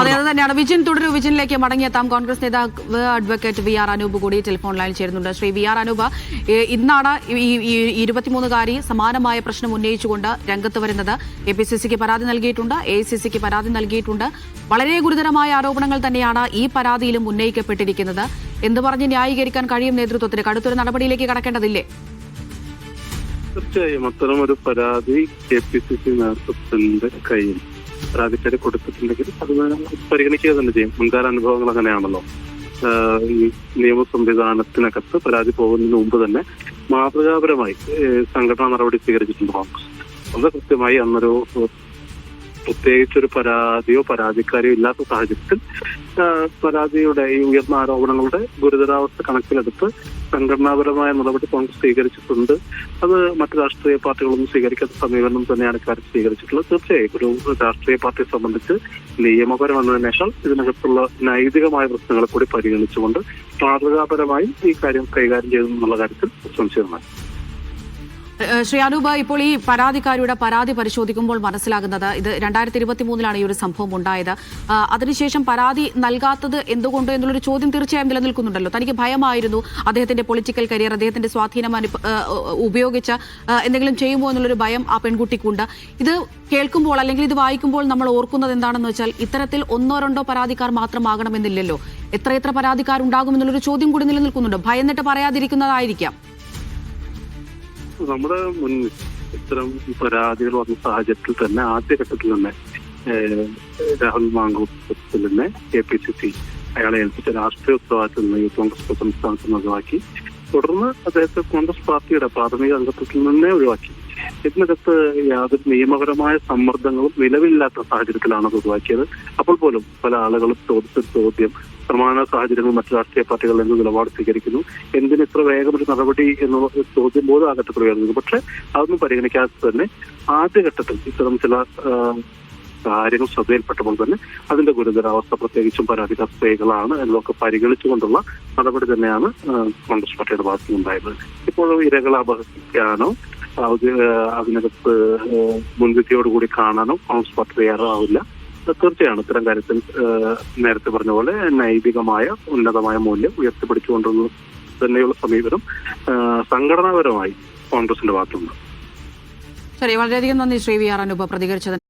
അതെ അത് തന്നെയാണ്. വിജിൻ തുടരും. വിജിനിലേക്ക് മടങ്ങിയെത്താം കോൺഗ്രസ് നേതാവ് അഡ്വക്കേറ്റ് വി ആർ അനൂപ് കൂടി ടെലിഫോൺ ലൈനിൽ ചേരുന്നുണ്ട്. ശ്രീ വി ആർ അനൂപ് ഇന്നാണ് ഈ ഈ ഇരുപത്തിമൂന്നുകാരി സമാനമായ പ്രശ്നം ഉന്നയിച്ചുകൊണ്ട് രംഗത്ത് വരുന്നത്. എ പി സി സിക്ക് പരാതി നൽകിയിട്ടുണ്ട്. എ സി സിക്ക് പരാതി നൽകിയിട്ടുണ്ട്. വളരെ ഗുരുതരമായ ആരോപണങ്ങൾ തന്നെയാണ് ഈ പരാതിയിലും ഉന്നയിക്കപ്പെട്ടിരിക്കുന്നത്. എന്ത് പറഞ്ഞ് ന്യായീകരിക്കാൻ കഴിയും നേതൃത്വത്തിന്? കടുത്തൊരു നടപടിയിലേക്ക് കടക്കേണ്ടതില്ലേ? തീർച്ചയായും അത്തരം ഒരു പരാതി കെ പി സി സി നേതൃത്വത്തിന്റെ കയ്യിൽ പരാതിക്കാരി കൊടുത്തിട്ടുണ്ടെങ്കിൽ അത് പരിഗണിക്കുക തന്നെ ചെയ്യും. മുൻകാല അനുഭവങ്ങൾ അങ്ങനെയാണല്ലോ. ഈ നിയമ സംവിധാനത്തിനകത്ത് പരാതി പോകുന്നതിന് മുമ്പ് തന്നെ മാതൃകാപരമായി സംഘടനാ നടപടി സ്വീകരിച്ചിട്ടുണ്ട് കോൺഗ്രസ്. അത് കൃത്യമായി അന്നൊരു പ്രത്യേകിച്ചൊരു പരാതിയോ പരാതിക്കാരോ ഇല്ലാത്ത സാഹചര്യത്തിൽ പരാതിയുടെ ഈ ഉയർന്ന ആരോപണങ്ങളുടെ ഗുരുതരാവസ്ഥ കണക്കിലെടുത്ത് സംഘടനാപരമായ നടപടി കോൺഗ്രസ് സ്വീകരിച്ചിട്ടുണ്ട്. അത് മറ്റു രാഷ്ട്രീയ പാർട്ടികളൊന്നും സ്വീകരിക്കാത്ത സമീപനം തന്നെയാണ് ഇക്കാര്യം സ്വീകരിച്ചിട്ടുള്ളത്. തീർച്ചയായും ഒരു രാഷ്ട്രീയ പാർട്ടിയെ സംബന്ധിച്ച് നിയമപരം എന്നതിനേക്കാൾ ഇതിനകത്തുള്ള നൈതികമായ പ്രശ്നങ്ങളെ കൂടി പരിഗണിച്ചുകൊണ്ട് മാതൃകാപരമായും ഈ കാര്യം കൈകാര്യം ചെയ്തു എന്നുള്ള കാര്യത്തിൽ സംശയമാണ് ശ്രീ അനൂപ് ഇപ്പോൾ ഈ പരാതിക്കാരിയുടെ പരാതി പരിശോധിക്കുമ്പോൾ മനസ്സിലാകുന്നത് ഇത് രണ്ടായിരത്തി ഇരുപത്തി മൂന്നിലാണ് ഈ ഒരു സംഭവം ഉണ്ടായത്. അതിനുശേഷം പരാതി നൽകാത്തത് എന്തുകൊണ്ട് എന്നുള്ളൊരു ചോദ്യം തീർച്ചയായും നിലനിൽക്കുന്നുണ്ടല്ലോ. തനിക്ക് ഭയമായിരുന്നു അദ്ദേഹത്തിന്റെ പൊളിറ്റിക്കൽ കരിയർ അദ്ദേഹത്തിന്റെ സ്വാധീനം ഉപയോഗിച്ച എന്തെങ്കിലും ചെയ്യുമോ എന്നുള്ളൊരു ഭയം ആ പെൺകുട്ടിക്കുണ്ട്. ഇത് കേൾക്കുമ്പോൾ അല്ലെങ്കിൽ ഇത് വായിക്കുമ്പോൾ നമ്മൾ ഓർക്കുന്നത് എന്താണെന്ന് വെച്ചാൽ ഇത്തരത്തിൽ ഒന്നോ രണ്ടോ പരാതിക്കാർ മാത്രമാകണമെന്നില്ലല്ലോ. എത്രയെത്ര പരാതിക്കാർ ഉണ്ടാകുമെന്നുള്ളൊരു ചോദ്യം കൂടി നിലനിൽക്കുന്നുണ്ട്. ഭയന്നിട്ട് പറയാതിരിക്കുന്നതായിരിക്കാം. നമ്മുടെ മുൻ ഇത്തരം പരാതികൾ വന്ന സാഹചര്യത്തിൽ തന്നെ ആദ്യഘട്ടത്തിൽ തന്നെ രാഹുൽ മാങ്കൂട്ടത്തിൽ തന്നെ കെ പി സി സി അയാളെ ഏൽപ്പിച്ച രാഷ്ട്രീയ ഉത്തരവാദിത്തം നിന്ന് യൂത്ത് കോൺഗ്രസ് പ്രസിഡന്റ് സ്ഥാനത്ത് നിന്ന് ഒഴിവാക്കി. തുടർന്ന് അദ്ദേഹത്തെ കോൺഗ്രസ് പാർട്ടിയുടെ പ്രാഥമിക അംഗത്വത്തിൽ നിന്നേ ഒഴിവാക്കി. ഇതിനകത്ത് യാതൊരു നിയമപരമായ സമ്മർദ്ദങ്ങളും നിലവിലില്ലാത്ത സാഹചര്യത്തിലാണ് അത് ഒഴിവാക്കിയത്. അപ്പോൾ പോലും പല ആളുകളും ചോദിച്ച ചോദ്യം സമാന സാഹചര്യങ്ങൾ മറ്റു രാഷ്ട്രീയ പാർട്ടികൾ നിന്ന് നിലപാട് സ്വീകരിക്കുന്നു. എന്തിന് ഇത്ര വേഗം ഒരു നടപടി എന്നുള്ള ചോദ്യം പോലും ആ ഘട്ടത്തിൽ ഉയർന്നിരുന്നു പക്ഷെ അതൊന്നും പരിഗണിക്കാതെ തന്നെ ആദ്യഘട്ടത്തിൽ ഇത്തരം ചില കാര്യങ്ങൾ ശ്രദ്ധയിൽപ്പെട്ടപ്പോൾ തന്നെ അതിന്റെ ഗുരുതരാവസ്ഥ പ്രത്യേകിച്ചും പരാതിക്കാർ സ്ത്രീകളാണ് എന്നൊക്കെ പരിഗണിച്ചുകൊണ്ടുള്ള നടപടി തന്നെയാണ് കോൺഗ്രസ് പാർട്ടിയുടെ ഭാഗത്തു നിന്നുണ്ടായത് ഇപ്പോഴും ഇരകളെ അപഹസിക്കാനോ അത് അതിനകത്ത് മുൻവിധിയോടുകൂടി കാണാനോ കോൺഗ്രസ് പാർട്ടി തയ്യാറാവില്ല. തീർച്ചയാണ് ഇത്തരം കാര്യത്തിൽ നേരത്തെ പറഞ്ഞ പോലെ നൈതികമായ ഉന്നതമായ മൂല്യം ഉയർത്തിപ്പിടിച്ചുകൊണ്ടുള്ള തന്നെയുള്ള സമീപനം സംഘടനാപരമായി കോൺഗ്രസിന്റെ ഭാഗത്തുണ്ട്. വളരെയധികം നന്ദി ശ്രീ വി ആർ അനൂപ പ്രതികരിച്ചത്